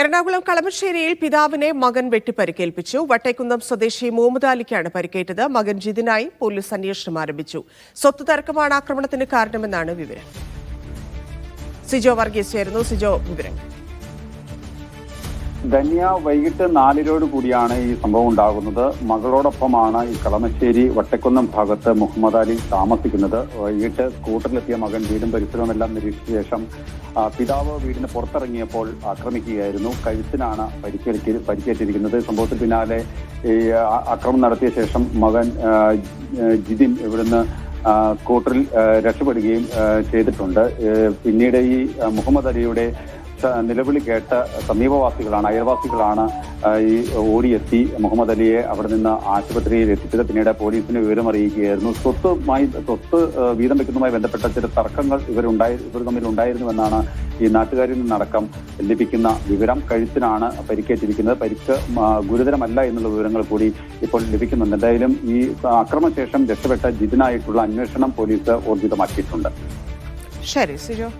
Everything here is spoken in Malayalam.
എറണാകുളം കളമശ്ശേരിയിൽ പിതാവിനെ മകൻ വെട്ടിപ്പരിക്കേൽപ്പിച്ചു. വട്ടേക്കുന്നം സ്വദേശി മുഹമ്മദ് അലിക്കാണ് പരിക്കേറ്റത്. മകൻ ജിതിനായി പോലീസ് അന്വേഷണം ആരംഭിച്ചു. സ്വത്ത് തർക്കമാണ് ആക്രമണത്തിന് കാരണമെന്നാണ് വിവരം. സിജോ വർഗീസ് ചേരുന്നു സിജോ വിവരം ധന്യ വൈകിട്ട് നാലിനോട് കൂടിയാണ് ഈ സംഭവം ഉണ്ടാകുന്നത്. മകളോടൊപ്പമാണ് ഈ കളമശ്ശേരി വട്ടക്കുന്നം ഭാഗത്ത് മുഹമ്മദ് അലി താമസിക്കുന്നത്. വൈകിട്ട് സ്കൂട്ടറിലെത്തിയ മകൻ വീടും പരിസരവും എല്ലാം നിരീക്ഷിച്ച ശേഷം പിതാവ് വീടിന് പുറത്തിറങ്ങിയപ്പോൾ ആക്രമിക്കുകയായിരുന്നു. കഴുത്തിനാണ് പരിക്കേറ്റി പരിക്കേറ്റിരിക്കുന്നത്. സംഭവത്തിന് പിന്നാലെ ഈ ആക്രമണം നടത്തിയ ശേഷം മകൻ ജിതിൻ ഇവിടുന്ന് സ്കൂട്ടറിൽ രക്ഷപ്പെടുകയും ചെയ്തിട്ടുണ്ട്. പിന്നീട് ഈ മുഹമ്മദ് അലിയുടെ നിലവിളി കേട്ട സമീപവാസികളാണ് അയൽവാസികളാണ് ഈ ഓടിയെത്തി മുഹമ്മദ് അലിയെ അവിടെ നിന്ന് ആശുപത്രിയിൽ എത്തിച്ചത്. പിന്നീട് പോലീസിന് വിവരം അറിയിക്കുകയായിരുന്നു സ്വത്തുമായി സ്വത്ത് വീതം വെക്കുന്നതുമായി ബന്ധപ്പെട്ട ചില തർക്കങ്ങൾ ഇവരുണ്ടായി ഇവർ തമ്മിൽ ഉണ്ടായിരുന്നുവെന്നാണ് ഈ നാട്ടുകാരിൽ നിന്നടക്കം ലഭിക്കുന്ന വിവരം. കഴുത്തിനാണ് പരിക്കേറ്റിരിക്കുന്നത്. പരിക്ക് ഗുരുതരമല്ല എന്നുള്ള വിവരങ്ങൾ കൂടി ഇപ്പോൾ ലഭിക്കുന്നുണ്ട്. എന്തായാലും ഈ അക്രമശേഷം രക്ഷപ്പെട്ട ജിതിനായിട്ടുള്ള അന്വേഷണം പോലീസ് ഊർജിതമാക്കിയിട്ടുണ്ട്. ശരി സിജോ.